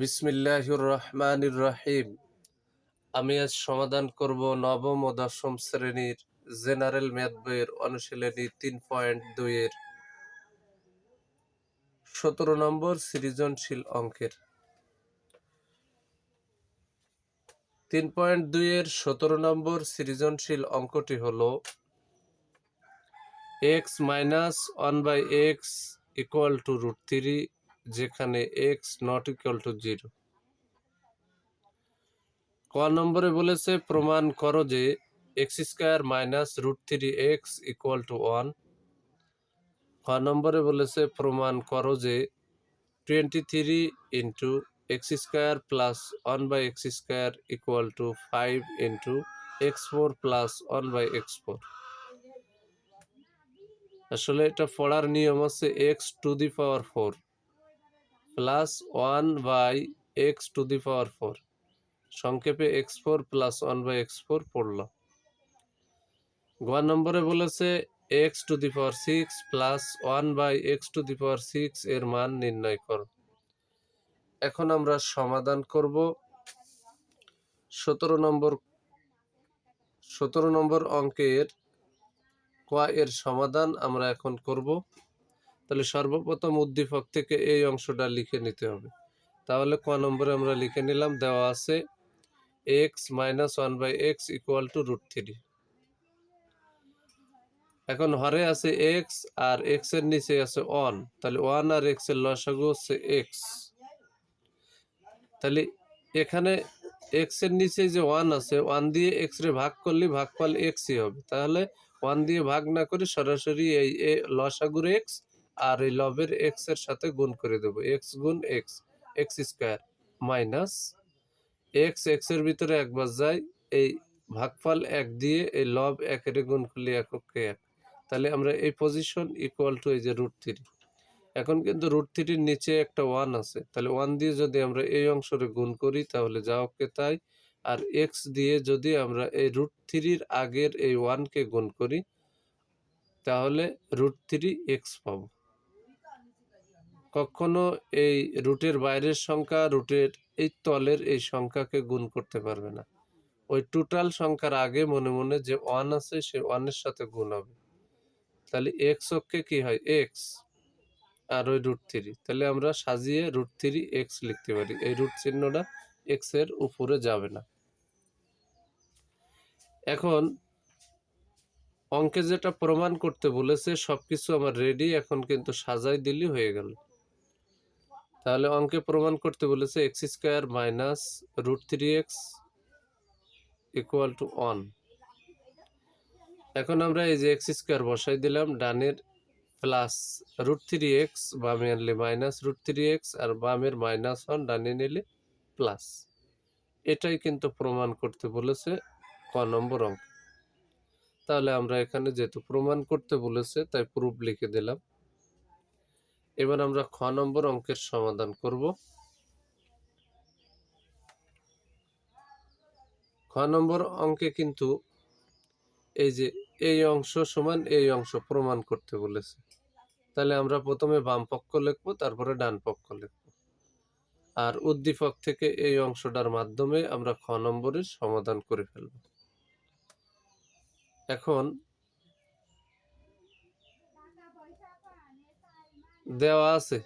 বিসমিল্লাহির রহমানির রহিম আমি আজ সমাধান করব নবম ও দশম শ্রেণির জেনারেল ম্যাথ বইয়ের অনুশীলনী তিন পয়েন্ট দুইয়ের। সতেরো নম্বর সৃজনশীল অঙ্কের। তিন পয়েন্ট দুইয়ের সতেরো নম্বর সৃজনশীল অঙ্কটি হল x minus one by x equal to root three যেখানে x not equal to zero ক নম্বরে বলেছে, প্রমাণ করো যে x square minus root three x equal to one খ নম্বরে বলেছে, প্রমাণ করো যে twenty three into x square plus one by x square equal to five into x four plus one by x four আসলে এটা পড়ার নিয়ম হচ্ছে x to the power four plus one by x to the power four সংক্ষেপে x four plus one by x four পড়ল গোয়া নম্বরে বলেছে x to the power six plus one by x to the power six এর মান নির্ণয় করো। এখন আমরা সমাধান করব সতেরো নম্বর সতেরো নম্বর অঙ্কের কোয়া এর সমাধান আমরা এখন করব। তাহলে সর্বপ্রথম উদ্দীপক থেকে এই অংশটা লিখে নিতে হবে। তাহলে ক নম্বরে আমরা লিখে নিলাম, দেওয়া আছে x minus one by x equal to root three এখন হরে আছে এক্স আর এক্সের নিচে আছে ওয়ান তাহলে ওয়ান আর এক্সের লসাগু হচ্ছে এক্স তাহলে এখানে এক্সের নিচে যে ওয়ান আছে ওয়ান দিয়ে এক্স রে ভাগ করলে ভাগ ভাগফল এক্সই হবে। তাহলে ওয়ান দিয়ে ভাগ না করে সরাসরি এই লসাগুর এক্স আর এই লবের এক্সের সাথে গুণ করে দেব। এক্স গুণ x x square minus x এক্সের ভিতরে একবার যায় এই ভাগফল এক দিয়ে এই লব একের গুণ করলে এককে এক। তাহলে আমরা এই পজিশন ইকুয়াল টু এই যে রুট থ্রি এখন কিন্তু রুট থ্রির নিচে একটা ওয়ান আছে। তাহলে ওয়ান দিয়ে যদি আমরা এই অংশরে গুণ করি, তাহলে যা ওকে তাই। আর এক্স দিয়ে যদি আমরা এই রুট থ্রির আগের এই ওয়ানকে গুণ করি, তাহলে রুট থ্রি এক্স পাবো। কখনো এই রুটের বাইরের সংখ্যা, রুটের এই তলের এই সংখ্যাকে গুণ করতে পারবে না। ওই টোটাল সংখ্যার আগে মনে মনে যে ওয়ান আছে, সে ওয়ানের সাথে গুণ হবে। তাহলে এক্স অক্ষে কি হয়? এক্স আর ওই রুট থ্রি তাহলে আমরা সাজিয়ে রুট থ্রি এক্স লিখতে পারি। এই রুট চিহ্নটা এক্সের উপরে যাবে না। এখন অঙ্কে যেটা প্রমাণ করতে বলেছে, সবকিছু আমার রেডি এখন কিন্তু সাজাই দিলি হয়ে গেল। তাহলে অঙ্কে প্রমাণ করতে বলেছে x square minus root three x equal to one. এখন আমরা এই যে এক্স স্কোয়ার বসাই দিলাম, ডানের প্লাস রুট থ্রি এক্স বামে আনলে মাইনাস রুট থ্রি এক্স, আর বামের মাইনাস ওয়ান, ডানে নিলে প্লাস। এটাই কিন্তু প্রমাণ করতে বলেছে ক নম্বর অঙ্ক। তাহলে আমরা এখানে যেহেতু প্রমাণ করতে বলেছে, তাই প্রুফ লিখে দিলাম। এবার আমরা খ নম্বর অঙ্কের সমাধান করব। খ নম্বর অঙ্কে কিন্তু এই যে এই অংশ সমান এই অংশ প্রমাণ করতে বলেছে। তাহলে আমরা প্রথমে বাম পক্ষ লিখব, তারপরে ডান পক্ষ লিখব। আর উদ্দীপক থেকে এই অংশটার মাধ্যমে আমরা খ নম্বরের সমাধান করে ফেলব। এখন দেওয়া আছে।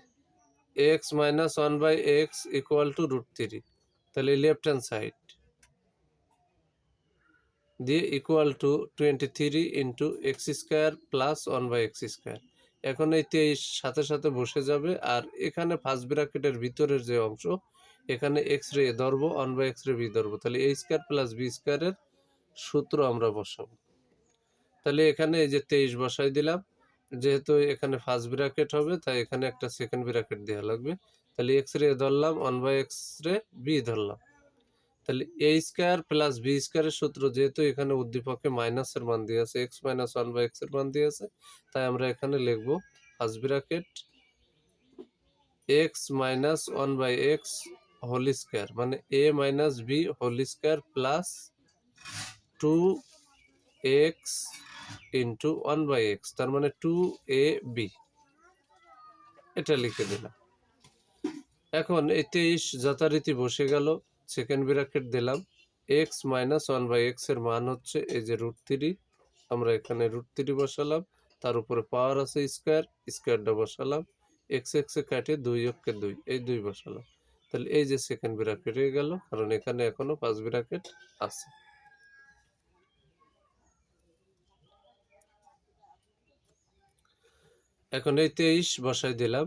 X minus one by x equal to root three তাহলে লেফট হ্যান্ড সাইড দিয়ে equal to twenty three into x square plus one by x square এখন এই তেইশ সাথে সাথে বসে যাবে, আর এখানে ফার্স্ট ব্র্যাকেটের ভিতরের যে অংশ, এখানে এক্স রে ধরবো ওয়ান বাই এক্স রে বি ধরবো, তাহলে এ স্কোয়ার প্লাস বি স্কোয়ারের সূত্র আমরা বসাবো। তাহলে এখানে এই যে তেইশ বসাই দিলাম যেহেতু এখানে ফার্স্ট ব্র্যাকেট হবে, তাই এখানে একটা সেকেন্ড ব্র্যাকেট দেওয়া লাগবে। তাহলে এক্স রে ধরলাম ওয়ান বাই এক্স রে বি ধরলাম। তাহলে এ স্কোয়ার প্লাস বি স্কোয়ারের সূত্র যেহেতু এখানে উদ্দীপকে মাইনাসের মান দিয়ে আছে এক্স মাইনাস ওয়ান বাই এক্সের মান দিয়ে আছে, তাই আমরা এখানে লিখব first bracket x minus one by x whole square মানে a minus b whole square plus two x into one by x তার মানে টু এ বি এটা লিখে দিলাম। এখন এই তেইশ যথারীতি বসে গেল সেকেন্ড ব্র্যাকেট দিলাম। এক্স মাইনাস ওয়ান বাই এক্সের মান হচ্ছে এই যে রুট থ্রি আমরা এখানে রুট থ্রি বসালাম, তার উপরে পাওয়ার আছে স্কোয়ার স্কোয়ারটা বসালাম। এক্স এক্সে কাটে দুই অক্ষে দুই, এই দুই বসালাম। তাহলে এই যে সেকেন্ড ব্র্যাকেট হয়ে গেল, কারণ এখানে এখনও পাঁচ ব্র্যাকেট আছে। এখন এই তেইশ বসাই দিলাম।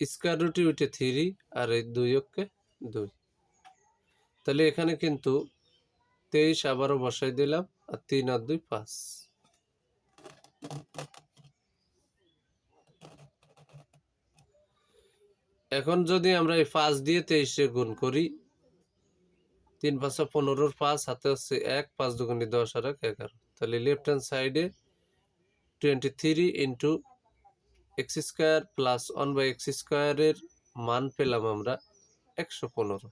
স্কোয়ার রুটি উঠে থ্রি আর এই দুই অক্ষে দুই। তাহলে এখানে কিন্তু তেইশ আবারও বসাই দিলাম আর তিন আর দুই পাঁচ। এখন যদি আমরা এই পাঁচ দিয়ে তেইশে গুণ করি, তিন পাঁচশো পনেরোর পাঁচ, হাতে হচ্ছে এক, পাঁচ দুগুণি দশ আর এক, এগারো। তাহলে লেফট হ্যান্ড সাইডে twenty three into x square plus one by x স্কোয়ারের মান পেলাম আমরা একশো পনেরো।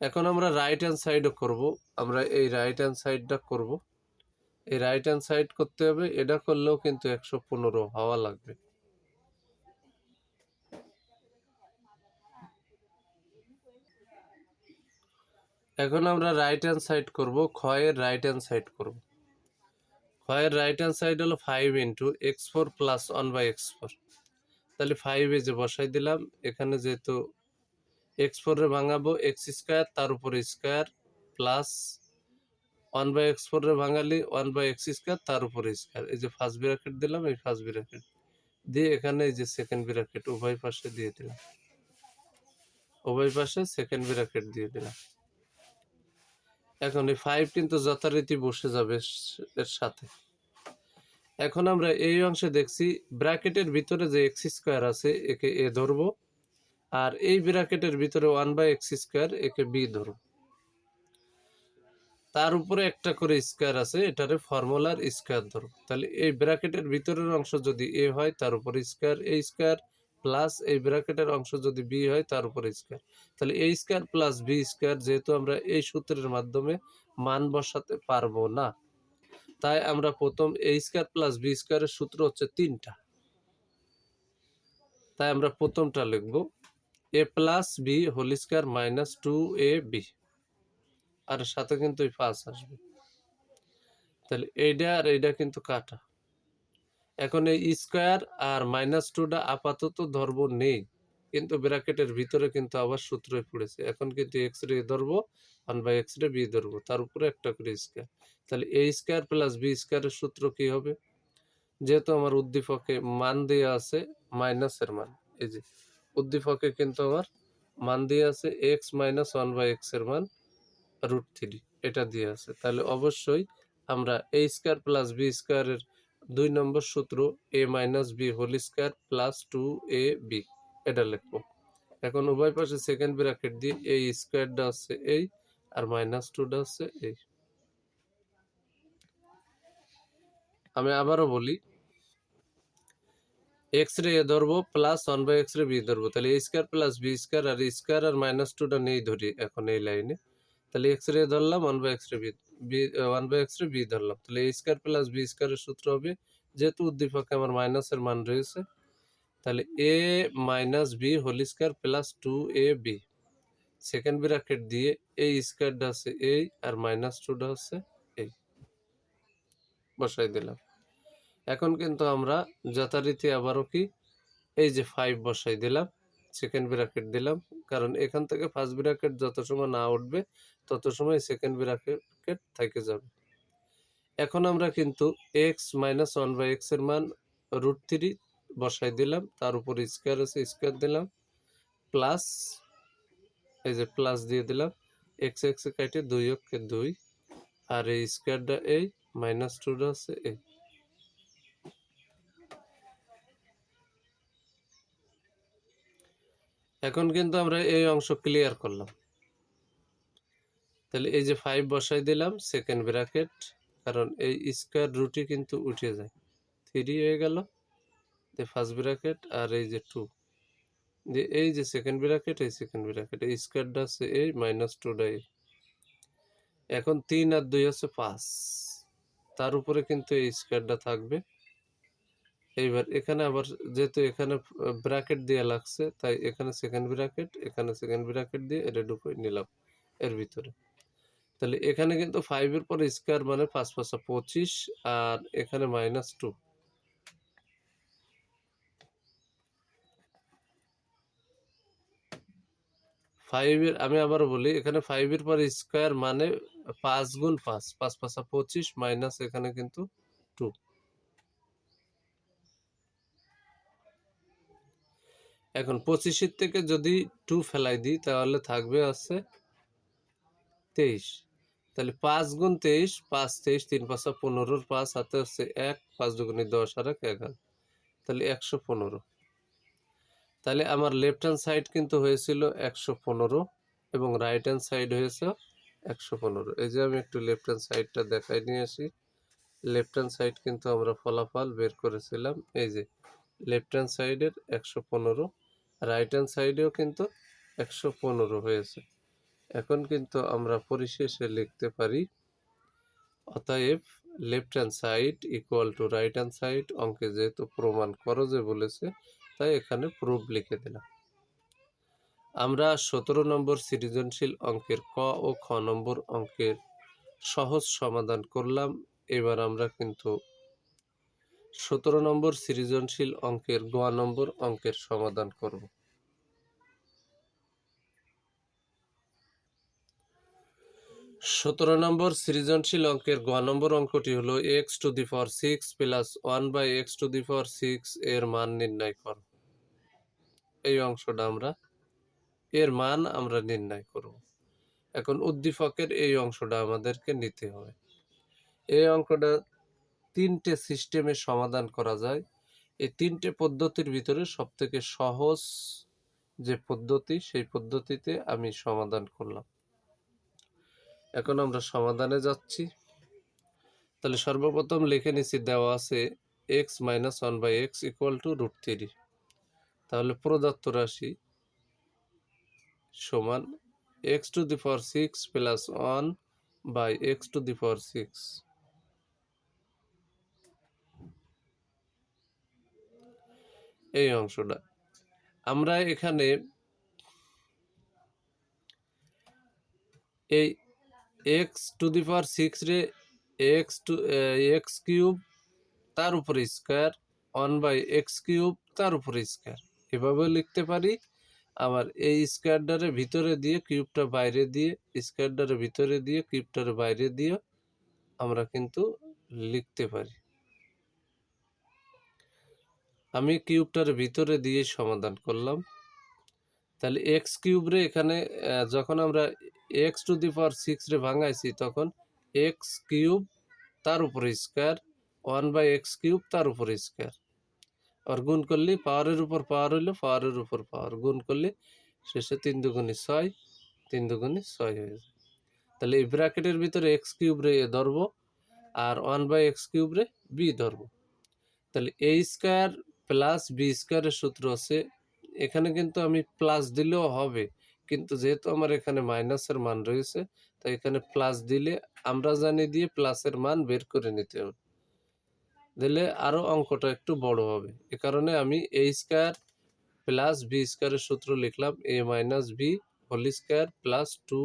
এখন আমরা রাইট হ্যান্ড সাইডও করব। আমরা এই রাইট হ্যান্ড সাইডটা করব। এই রাইট হ্যান্ড সাইড করতে হবে। এটা করলেও কিন্তু একশো পনেরো হওয়া লাগবে। এখন আমরা রাইট হ্যান্ড সাইড করব। ক্ষয়ের রাইট হ্যান্ড সাইড করব। ক্ষয়ের রাইট হ্যান্ড সাইড হলো five into x four plus one by x four তাহলে ফাইভে যে বসাই দিলাম, এখানে যেহেতু এক্স ফোরে ভাঙাবো এক্স স্কোয়ার তার উপরে square plus one by x ফোরে ভাঙালি ওয়ান বাই এক্স স্কোয়ার তার উপরে স্কোয়ার এই যে ফার্স্ট ব্র্যাকেট দিলাম, এই ফার্স্ট ব্র্যাকেট দিয়ে এখানে এই যে সেকেন্ড ব্র্যাকেট উভয় পাশে দিয়ে দিলাম। উভয় পাশে সেকেন্ড ব্র্যাকেট দিয়ে দিলাম। এখন এই ফাইভ কিন্তু যথারীতি বসে যাবে এর সাথে। এখন আমরা এই অংশে দেখছি ব্র্যাকেটের ভিতরে যে এক্স স্কোয়ার আছে, একে এ ধরবো, আর এই ব্র্যাকেটের ভিতরে ওয়ান বাই এক্স স্কোয়ার একে বি ধরবো। তার উপরে একটা করে স্কোয়ার আছে, এটারে ফর্মুলার স্কোয়ার ধরবো। তাহলে এই ব্র্যাকেটের ভিতরের অংশ যদি এ হয়, তার উপরে স্কোয়ার এ স্কোয়ার প্লাস এই ব্র্যাকেটের অংশ যদি বি হয়, তার উপরে স্কোয়ার তাহলে a square plus b square যেহেতু আমরা এই সূত্রের মাধ্যমে মান বসাতে পারব না, তাই আমরা প্রথম এ স্কোয়ার প্লাস বি স্কোয়ারের সূত্র হচ্ছে তিনটা। তাই আমরা প্রথমটা লিখব a plus b whole square minus two a b আর সাথে কিন্তু এই পাঁচ আসবে। তাহলে এইটা আর এইটা কিন্তু কাটা। এখন এই স্কোয়ার আর মাইনাস টুটা আপাতত ধরব নেই। কিন্তু ব্র্যাকেটের ভিতরে কিন্তু আবার সূত্রই পড়েছে। এখন কিন্তু এক্স রে ধরবো ওয়ান বাই এক্স রে বি ধরবো। তার উপরে একটা করে স্কোয়ার। তাহলে এ স্কোয়ার প্লাস বি স্কোয়ারের সূত্র কি হবে? যেহেতু আমার উদ্দীপকে মান দেওয়া আছে মাইনাসের মান। এই যে, উদ্দীপকে কিন্তু আমার মান দিয়ে আছে এক্স মাইনাস ওয়ান বাই এক্সের মান রুট থ্রি এটা দিয়ে আছে। তাহলে অবশ্যই আমরা এ স্কোয়ার প্লাস বি স্কোয়ারের দুই নম্বর সূত্র a minus b whole square plus two a b এটা লিখব। এখন উভয় পাশে সেকেন্ড ব্র্যাকেট দিয়ে এই স্কোয়ারটা আছে এই আর মাইনাস টুটা আছে এই। আমি আবারও বলি এক্স রে এ ধরবো প্লাস ওয়ান বাই এক্স রে বি ধরবো। তাহলে a square plus b square R square আর মাইনাস টুটা নেই ধরি এখন এই লাইনে। তাহলে এক্স রে ধরলাম ওয়ান বাই এক্স রে b b one by x রে বি ধরলাম। তাহলে এ স্কোয়ার প্লাস বি স্কোয়ারের সূত্র হবে, যেহেতু উদ্দীপকে আমার মাইনাসের মান রয়েছে, তাহলে a minus b whole square plus two a b second bracket দিয়ে এই স্কোয়ারটা আছে এই আর মাইনাস টুটা আছে এই বসাই দিলাম। এখন কিন্তু আমরা যথারীতি আবারও কি, এই যে ফাইভ বসাই দিলাম। সেকেন্ড ব্র্যাকেট দিলাম। কারণ এখান থেকে ফার্স্ট ব্র্যাকেট যত সময় না উঠবে, তত সময় সেকেন্ড ব্র্যাকেট থেকে যাবে। এখন আমরা কিন্তু এক্স মাইনাস ওয়ান বাই এক্সের মান রুট থ্রি বসাই দিলাম। তার উপর স্কোয়ার আছে স্কোয়ার দিলাম। প্লাস এই যে প্লাস দিয়ে দিলাম। এক্স এক্স কাটে দুই অক্ষে দুই। আর এই স্কোয়ারটা এই মাইনাস টুটা আছে, এই। এখন কিন্তু আমরা এই অংশ ক্লিয়ার করলাম। তাহলে এই যে ফাইভ বসাই দিলাম সেকেন্ড ব্র্যাকেট কারণ এই স্কোয়ার রুটি কিন্তু উঠে যায়। থ্রি হয়ে গেল ফার্স্ট ব্র্যাকেট আর এই যে টু যে এই যে সেকেন্ড ব্র্যাকেট এই সেকেন্ড ব্র্যাকেট এই স্কোয়ারটা আছে এই মাইনাস টুটা এই। এখন তিন আর দুই আছে পাঁচ। তার উপরে কিন্তু এই স্কোয়ারটা থাকবে। এইবার এখানে আবার যেহেতু এখানে ব্র্যাকেট দেওয়া লাগছে, তাই এখানে সেকেন্ড ব্র্যাকেট এখানে সেকেন্ড ব্র্যাকেট দিয়ে এটা ঢুকিয়ে নিলাম এর ভিতরে। তাহলে এখানে কিন্তু ফাইভের পর স্কোয়ার মানে পাঁচ পাঁচা পঁচিশ আর এখানে মাইনাস টু ফাইভের আমি আবার বলি, এখানে ফাইভের পর স্কোয়ার মানে পাঁচ গুণ পাঁচ পাঁচ পাঁচা পঁচিশ মাইনাস এখানে কিন্তু টু এখন পঁচিশের থেকে যদি টু ফেলাই দিই, তাহলে থাকবে আছে তেইশ। তাহলে পাঁচ গুণ তেইশ, পাঁচ, তেইশ, তিন, পাঁচা পনেরোর পাঁচ হাতে হচ্ছে এক, পাঁচ দুগুণে দশ আর এক, এগারো। তাহলে একশো পনেরো। তাহলে আমার লেফট হ্যান্ড সাইড কিন্তু হয়েছিল একশো পনেরো এবং রাইট হ্যান্ড সাইড হয়েছে একশো পনেরো। এই যে আমি একটু লেফট হ্যান্ড সাইডটা দেখাই নিয়ে আসি। লেফট হ্যান্ড সাইড কিন্তু আমরা ফলাফল বের করেছিলাম। এই যে লেফট হ্যান্ড সাইডের একশো পনেরো রাইট হ্যান্ড সাইডেও কিন্তু একশো পনেরো হয়েছে। এখন কিন্তু আমরা পরিশেষে লিখতে পারি, অতএব left hand side equal to right hand side অঙ্কে যেহেতু প্রমাণ করো যে বলেছে, তাই এখানে প্রুফ লিখে দিলাম। আমরা সতেরো নম্বর সৃজনশীল অঙ্কের ক ও খ নম্বর অঙ্কের সহজ সমাধান করলাম, এবার আমরা কিন্তু সতেরো নম্বর সৃজনশীল অঙ্কের গ নম্বর অঙ্কের সমাধান করব। সতেরো নম্বর সৃজনশীল অঙ্কের গ নম্বর অঙ্কটি হলো x to the for six plus one by x to the for six এর মান নির্ণয় কর। এই অংশটা আমরা, এর মান আমরা নির্ণয় করব। এখন উদ্দীপকের এই অংশটা আমাদেরকে নিতে হবে। এই অঙ্কটা তিনটে সিস্টেমে সমাধান করা যায়। এই তিনটে পদ্ধতির ভিতরে সবথেকে সহজ যে পদ্ধতি, সেই পদ্ধতিতে আমি সমাধান করলাম। এখন আমরা সমাধানে যাচ্ছি। তাহলে সর্বপ্রথম লিখে নিচ্ছি দেওয়া আছে x minus one by x equal to root three তাহলে প্রদত্ত রাশি সমান x to the power six plus one by x to the power six এই অংশটা। আমরা এখানে এই x to the power six রে এক্স টু এক্স কিউব তার উপরে square one by x cube তার উপরে স্কোয়ার এভাবে লিখতে পারি, আবার এই স্কোয়ারটারে ভিতরে দিয়ে কিউবটা বাইরে দিয়ে স্কোয়ারটারে ভিতরে দিয়ে কিউবটার বাইরে দিয়ে আমরা কিন্তু লিখতে পারি। আমি কিউবটার ভিতরে দিয়ে সমাধান করলাম। তাহলে এক্স কিউব রে এখানে যখন আমরা x to the power six রে ভাঙাইছি, তখন এক্স কিউব তার উপরে square one by x cube তার উপরে স্কোয়ার আর গুণ করলে পাওয়ারের উপর পাওয়ার হইল পাওয়ারের উপর পাওয়ার। গুণ করলে শেষে তিন দুগুণে ছয়, তিন দুগুণে ছয় হয়ে যায় তাহলে এই ব্র্যাকেটের ভিতরে এক্স কিউব রে এ ধরবো আর ওয়ান বাই এক্স কিউব রে বি ধরবো। তাহলে এ স্কোয়ার প্লাস বি স্কোয়ারের সূত্র আছে। এখানে কিন্তু আমি প্লাস দিলেও হবে, কিন্তু যেহেতু আমার এখানে মাইনাসের মান রয়েছে, তাই এখানে প্লাস দিলে আমরা জানি দিয়ে প্লাসের মান বের করে নিতে হবে। দিলে আরও অঙ্কটা একটু বড় হবে। এ কারণে আমি এ স্কোয়ার প্লাস বি স্কোয়ারের সূত্র লিখলাম a minus b whole square plus two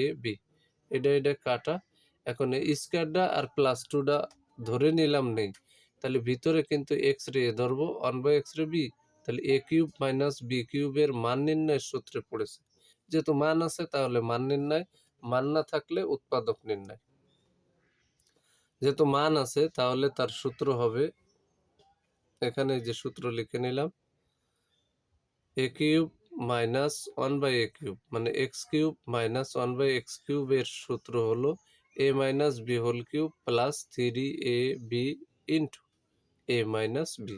a b এটা এটা কাটা। এখন এই স্কোয়ারটা আর প্লাস টুটা ধরে নিলাম নেই। তাহলে ভিতরে কিন্তু এক্স রে এ ধরবো। ওয়ান বাই এক্স রে বি তাহলে এ কিউব মাইনাস বি কিউবের মান নির্ণয়ের সূত্রে পড়েছে। যেহেতু মান আছে, তাহলে মান নির্ণয়, মান না থাকলে উৎপাদক নির্ণয়। যেহেতু মান আছে, তাহলে তার সূত্র হবে, এখানে যে সূত্র লিখে নিলাম a cube minus one by a cube মানে x cube minus one by x কিউবের সূত্র হলো a minus b whole cube plus three a b into a minus b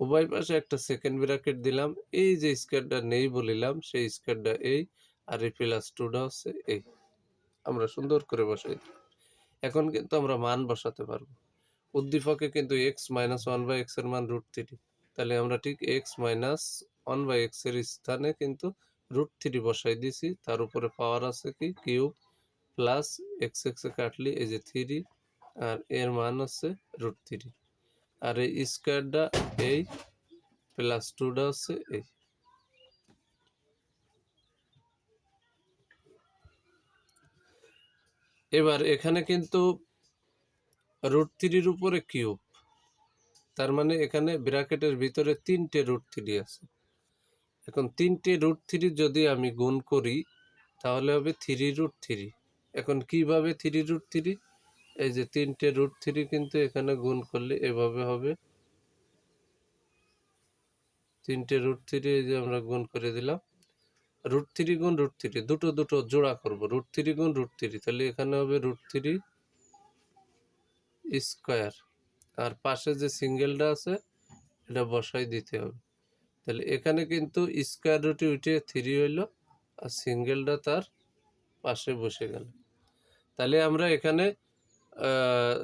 উভয় পাশে একটা সেকেন্ড ব্র্যাকেট দিলাম। এই যে স্কোয়ারটা নেই বলিলাম, সেই স্কোয়ারটা এই আর এই প্লাস টুটা হচ্ছে এই আমরা সুন্দর করে বসাই। এখন কিন্তু আমরা মান বসাতে পারব। উদ্দীপকে কিন্তু এক্স মাইনাস ওয়ান বাই এক্সের মান রুট থ্রি তাহলে আমরা ঠিক এক্স মাইনাস ওয়ান বাই এক্সের স্থানে কিন্তু রুট থ্রি বসাই দিছি। তার উপরে পাওয়ার আছে কি? কিউব প্লাস এক্স এক্স কাটলি এই যে থ্রি আর এর মান হচ্ছে রুট থ্রি আর এই স্কোয়ারটা এই প্লাস টুটা হচ্ছে এই। এবার এখানে কিন্তু রুট থ্রির উপরে কিউব তার মানে এখানে ব্র্যাকেটের ভিতরে তিনটে রুট থ্রি আছে। এখন তিনটে রুট থ্রি যদি আমি গুণ করি, তাহলে হবে থ্রি রুট থ্রি এখন কীভাবে থ্রি রুট থ্রি এই যে তিনটে রুট থ্রি কিন্তু এখানে গুণ করলে এভাবে হবে। তিনটে রুট থ্রি এই যে আমরা গুণ করে দিলাম। রুট থ্রি গুণ রুট থ্রি দুটো দুটো জোড়া করব। রুট থ্রি গুণ রুট থ্রি তাহলে এখানে হবে রুট থ্রি স্কোয়ার আর পাশে যে সিঙ্গেলটা আছে, এটা বসাই দিতে হবে। তাহলে এখানে কিন্তু স্কোয়ার রুটে উঠে থ্রি হইল, আর সিঙ্গেলটা তার পাশে বসে গেল। তাহলে আমরা এখানে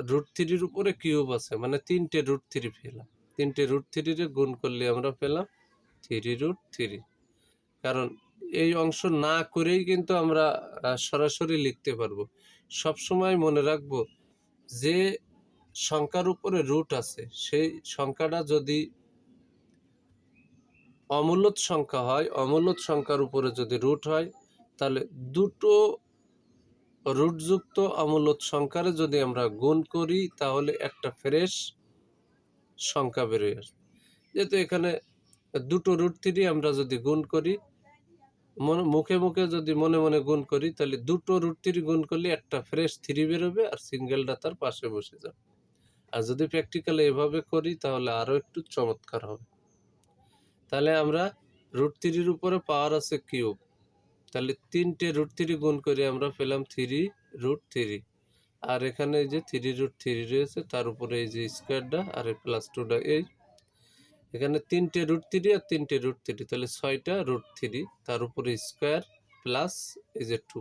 রুট থ্রির উপরে কিউব আছে। মানে তিনটে রুট থ্রি পেলাম। তিনটে রুট থ্রিরে গুণ করলে আমরা পেলাম থ্রি রুট থ্রি কারণ এই অংশ না করেই কিন্তু আমরা সরাসরি লিখতে পারব। সবসময় মনে রাখব যে সংখ্যার উপরে রুট আছে। সেই সংখ্যাটা যদি অমূলত সংখ্যা হয়, অমূলত সংখ্যার উপরে যদি রুট হয়, তাহলে দুটো রুটযুক্ত অমূলত সংখ্যারে যদি আমরা গুণ করি, তাহলে একটা ফ্রেশ সংখ্যা বেরোয় আসবে। যেহেতু এখানে দুটো রুট থ্রি আমরা যদি গুণ করি, মনে- মুখে মুখে যদি মনে মনে গুণ করি, তাহলে দুটো রুট থ্রি গুণ করলে একটা ফ্রেশ থ্রি বেরোবে আর সিঙ্গেলটা তার পাশে বসে যাবে। আর যদি প্র্যাকটিক্যালে এভাবে করি, তাহলে আরও একটু চমৎকার হবে। তাহলে আমরা রুট থ্রির উপরে পাওয়ার আছে কিউব। তাহলে তিনটে রুট থ্রি গুণ করে আমরা পেলাম থ্রি রুট থ্রি আর এখানে এই যে থ্রি রুট থ্রি রয়েছে, তার উপরে এই যে স্কোয়ারটা আর এই প্লাস টুটা এই। এখানে তিনটে রুট থ্রি আর তিনটে রুট থ্রি তাহলে ছয়টা রুট থ্রি তার উপরে স্কোয়ার প্লাস এই যে টু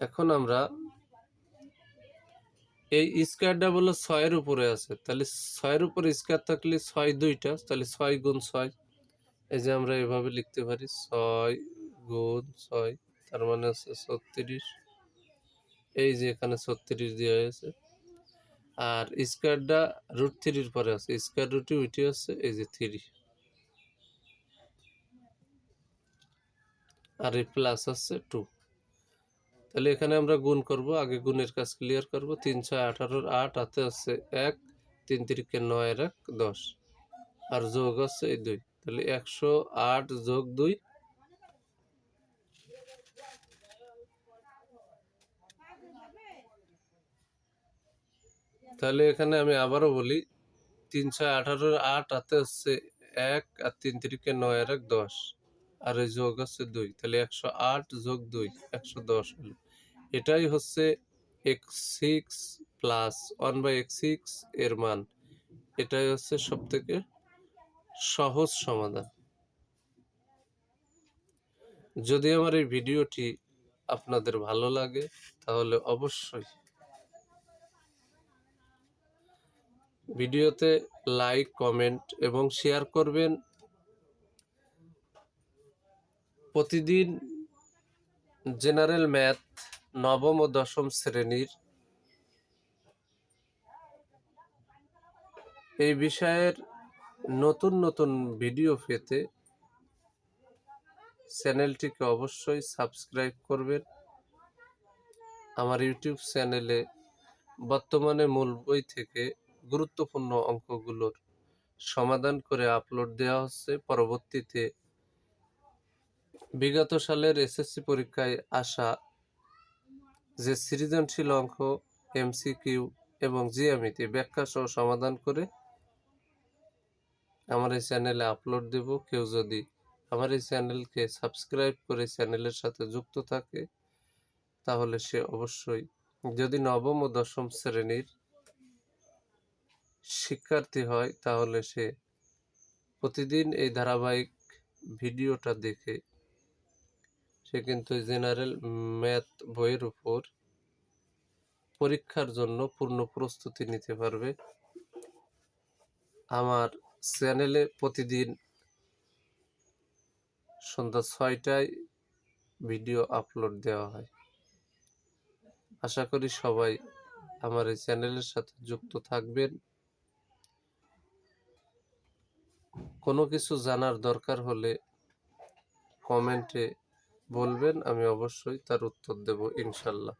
এখন আমরা এই স্কোয়ারটা বলো ছয়ের উপরে আছে, তাহলে ছয়ের উপরে স্কোয়ার থাকলে ছয় দুইটা, তাহলে ছয় গুণ ছয়। এই যে আমরা এভাবে লিখতে পারি ছয় গুণ ছয়, তার মানে হচ্ছে ছত্রিশ। এই যে এখানে ছত্রিশ দেওয়া হয়েছে। আর স্কোয়ারটা রুট থ্রির পরে আছে। স্কোয়ার রুটে উঠে আছে এই যে থ্রি আর এই প্লাস আছে টু তাহলে এখানে আমরা গুণ করব। আগে গুণের কাজ ক্লিয়ার করব। তিন ছয় আঠারোর আট হাতে আছে এক, তিন তিরিকে নয় এক, দশ। আর যোগ আছে এই দুই। তাহলে একশো আট যোগ দুই। তাহলে এখানে আমি আবারও বলি, তিনশো আঠারোর আট হাতে হচ্ছে এক আর তিন তিরিকে নয় আর এক দশ। আর এই যোগ হচ্ছে দুই, তাহলে একশো আট যোগ দুই, একশো দশ হলো। এটাই হচ্ছে x six plus one by x six এর মান। এটাই হচ্ছে সব থেকে সহজ সমাধান। যদি আমার এই ভিডিওটি আপনাদের ভালো লাগে, তাহলে অবশ্যই ভিডিওতে লাইক, কমেন্ট এবং শেয়ার করবেন। প্রতিদিন জেনারেল ম্যাথ নবম ও দশম শ্রেণির এই বিষয়ের নতুন নতুন ভিডিও পেতে চ্যানেলটিকে অবশ্যই সাবস্ক্রাইব করবেন। আমার ইউটিউব চ্যানেলে বর্তমানে মূল বই থেকে গুরুত্বপূর্ণ অঙ্কগুলোর সমাধান করে আপলোড দেওয়া হচ্ছে। পরবর্তীতে বিগত সালের এসএসসি পরীক্ষায় আসা যে সৃজনশীল অঙ্ক এমসিকিউ এবং জিএমিতে ব্যাখ্যা সহ সমাধান করে আমার এই চ্যানেলে আপলোড দেব, কেউ যদি আমার এই চ্যানেলকে সাবস্ক্রাইব করে চ্যানেলের সাথে যুক্ত থাকে, তাহলে সে অবশ্যই যদি নবম ও দশম শ্রেণির শিক্ষার্থী হয়, তাহলে সে প্রতিদিন এই ধারাবাহিক ভিডিওটা দেখে সে কিন্তু জেনারেল ম্যাথ বইয়ের উপর পরীক্ষার জন্য পূর্ণ প্রস্তুতি নিতে পারবে। আমার চ্যানেলে প্রতিদিন সন্ধ্যা ছয়টায় ভিডিও আপলোড দেওয়া হয়। আশা করি সবাই আমার এই চ্যানেলের সাথে যুক্ত থাকবেন। কোনো কিছু জানার দরকার হলে কমেন্টে বলবেন, আমি অবশ্যই তার উত্তর দেব ইনশাল্লাহ।